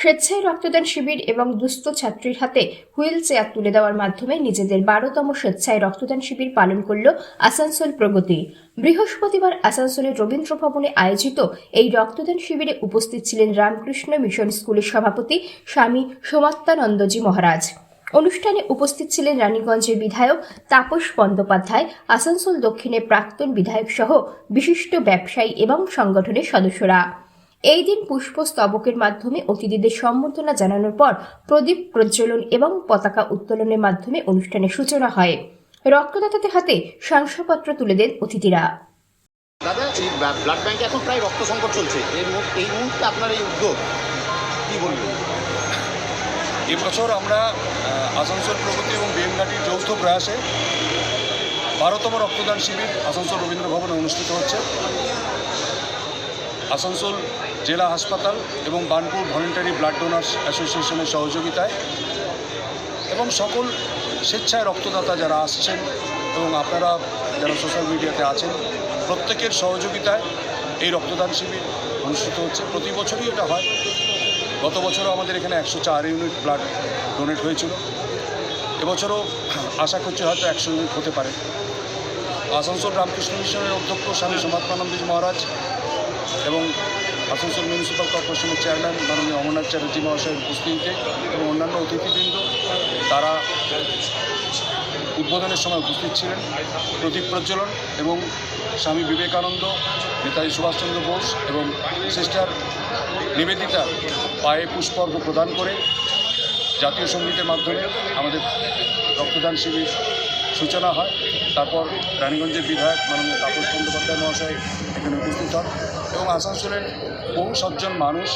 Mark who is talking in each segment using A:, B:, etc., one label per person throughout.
A: স্বেচ্ছায় রক্তদান শিবির এবং দুস্থ ছাত্রীর হাতে হুইল চেয়ার তুলে দেওয়ার মাধ্যমে নিজেদের বারোতম স্বেচ্ছায় রক্তদান শিবির পালন করল আসানসোল প্রগতি। বৃহস্পতিবার আসানসোলের রবীন্দ্র ভবনে আয়োজিত এই রক্তদান শিবিরে উপস্থিত ছিলেন রামকৃষ্ণ মিশন স্কুলের সভাপতি স্বামী সোমাত্মানন্দজি মহারাজ। অনুষ্ঠানে উপস্থিত ছিলেন রানীগঞ্জের বিধায়ক তাপস বন্দ্যোপাধ্যায়, আসানসোল দক্ষিণের প্রাক্তন বিধায়ক সহ বিশিষ্ট ব্যবসায়ী এবং সংগঠনের সদস্যরা। এই দিন পুষ্পস্তবকের মাধ্যমে অতিথিদের সম্বর্ধনা জানানোর পর প্রদীপ প্রজ্বলন এবং পতাকা উত্তোলনের মাধ্যমে অনুষ্ঠানের সূচনা হয়। রক্তদাতাদের হাতে শংসাপত্র তুলে দেন অতিথিরা।
B: দাদা এই ব্লাড ব্যাংকে এখন প্রায় রক্ত সংকট চলছে। এই মুহূর্তে আপনার এই উদ্যোগ কি বলবেন?
C: এবছর আমরা আসানসোল প্রগতি এবং বিএমঘাটির যৌথ প্রয়াসে বারোতম রক্তদান শিবির আসানসোল রবীন্দ্র ভবনে অনুষ্ঠিত হচ্ছে। আসানসোল জেলা হাসপাতাল এবং বানপুর ভলেন্টারি ব্লাড ডোনার্স অ্যাসোসিয়েশনের সহযোগিতায় এবং সকল স্বেচ্ছায় রক্তদাতা যারা আসছেন এবং আপনারা যারা সোশ্যাল মিডিয়াতে আছেন, প্রত্যেকের সহযোগিতায় এই রক্তদান শিবির অনুষ্ঠিত হচ্ছে। প্রতি বছরই এটা হয়। গত বছরও আমাদের এখানে একশো চার ইউনিট ব্লাড ডোনেট হয়েছিল। এবছরও আশা করছি হয়তো একশো ইউনিট হতে পারে। আসানসোল রামকৃষ্ণ মিশনের অধ্যক্ষ স্বামী সমাত্মানন্দজি মহারাজ এবং আসানসোল মিউনিসিপ্যাল কর্পোরেশনের চেয়ারম্যান মাননীয় অমরনাথ চ্যাটার্জি মহাশয়ের উপস্থিতিতে এবং অন্যান্য অতিথিবৃন্দ, তারা উদ্বোধনের সময় উপস্থিত ছিলেন। প্রদীপ প্রজ্বলন এবং স্বামী বিবেকানন্দ, নেতাজি সুভাষচন্দ্র বোস এবং সিস্টার নিবেদিতা পায়ে পুষ্পর্ব প্রদান করে জাতীয় সঙ্গীতের মাধ্যমে আমাদের রক্তদান শিবির সূচনা হয়। তারপর রানীগঞ্জের বিধায়ক মাননীয় তাপস বন্দ্যোপাধ্যায় মহাশয় এখানে উপস্থিত হন এবং আসানসোলের বহু সজ্জন মানুষ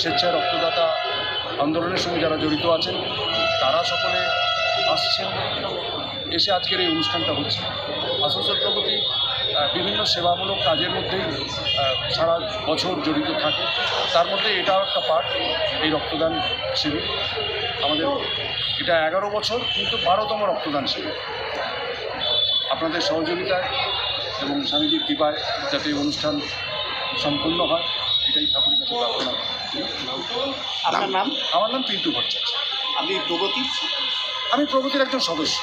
C: স্বেচ্ছায় রক্তদাতা আন্দোলনের সঙ্গে যারা জড়িত আছেন, তারা সকলে আসছেন। এসে আজকের এই অনুষ্ঠানটা হচ্ছে। আসানসোল বিভিন্ন সেবামূলক কাজের মধ্যেই সারা বছর জড়িত থাকে। তার মধ্যে এটাও একটা পার্ট এই রক্তদান শিবির। আমাদের এটা এগারো বছর কিন্তু বারোতম রক্তদান শিবির। আপনাদের সহযোগিতায় এবং স্বামীজির কৃপায় যাতে এই অনুষ্ঠান সম্পূর্ণ হয় এটাই ঠাকুরের কাছে প্রার্থনা।
B: আপনার নাম?
C: আমার নাম পিন্টু ভট্টাচার্য।
B: আপনি প্রগতি।
C: আমি প্রগতির একজন সদস্য।